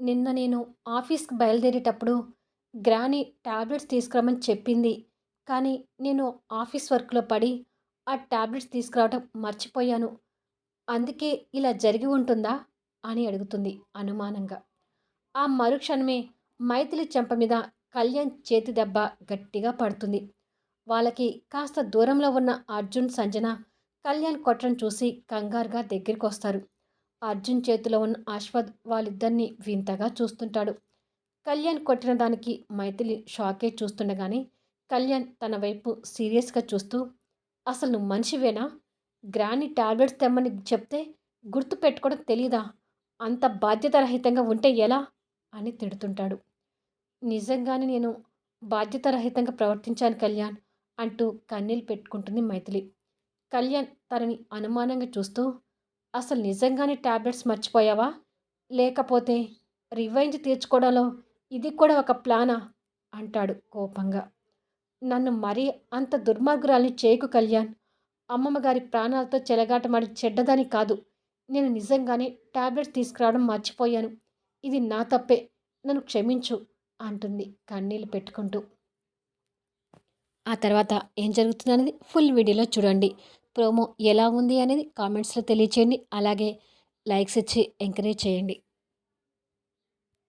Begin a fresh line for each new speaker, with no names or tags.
నిన్న నేను ఆఫీస్కి బయలుదేరేటప్పుడు గ్రాని టాబ్లెట్స్ తీసుకురమ్మని చెప్పింది. కానీ నేను ఆఫీస్ వర్క్లో పడి ఆ టాబ్లెట్స్ తీసుకురావడం మర్చిపోయాను. అందుకే ఇలా జరిగి ఉంటుందా? అని అడుగుతుంది అనుమానంగా. ఆ మరుక్షణమే మైథిలి చెంప మీద కళ్యాణ్ చేతి దెబ్బ గట్టిగా పడుతుంది. వాళ్ళకి కాస్త దూరంలో ఉన్న అర్జున్ సంజన కళ్యాణ్ కొట్టడం చూసి కంగారుగా దగ్గరికి వస్తారు అర్జున్ చేతిలో ఉన్న అశ్వథ్ వాళ్ళిద్దరినీ వింతగా చూస్తుంటాడు. కళ్యాణ్ కొట్టిన దానికి మైథిలి షాకే చూస్తుండగానే కళ్యాణ్ తన వైపు సీరియస్గా చూస్తూ అసలు నువ్వు మనిషివేనా? గ్రాని టాబ్లెట్స్ తెమ్మని చెప్తే గుర్తు పెట్టుకోవడం తెలీదా? అంత బాధ్యతారహితంగా ఉంటే ఎలా? అని తిడుతుంటాడు. నిజంగానే నేను బాధ్యతారహితంగా ప్రవర్తించాను కళ్యాణ్ అంటూ కన్నీళ్ళు పెట్టుకుంటుంది మైథిలి. కళ్యాణ్ తనని అనుమానంగా చూస్తూ అసలు నిజంగానే ట్యాబ్లెట్స్ మర్చిపోయావా? లేకపోతే రివైంజ్ తీర్చుకోవడంలో ఇది కూడా ఒక ప్లానా? అంటాడు కోపంగా. నన్ను మరీ అంత దుర్మార్గురాల్ని చేయకు కళ్యాణ్. అమ్మమ్మ గారి ప్రాణాలతో చెలగాటమాడి చెడ్డదని కాదు. నేను నిజంగానే ట్యాబ్లెట్స్ తీసుకురావడం మర్చిపోయాను. ఇది నా తప్పే. నన్ను క్షమించు అంటుంది కన్నీళ్ళు పెట్టుకుంటూ. ఆ తర్వాత ఏం జరుగుతుందనేది ఫుల్ వీడియోలో చూడండి. ప్రోమో ఎలా ఉంది అనేది కామెంట్స్లో తెలియచేయండి. అలాగే లైక్స్ ఇచ్చి ఎంకరేజ్ చేయండి.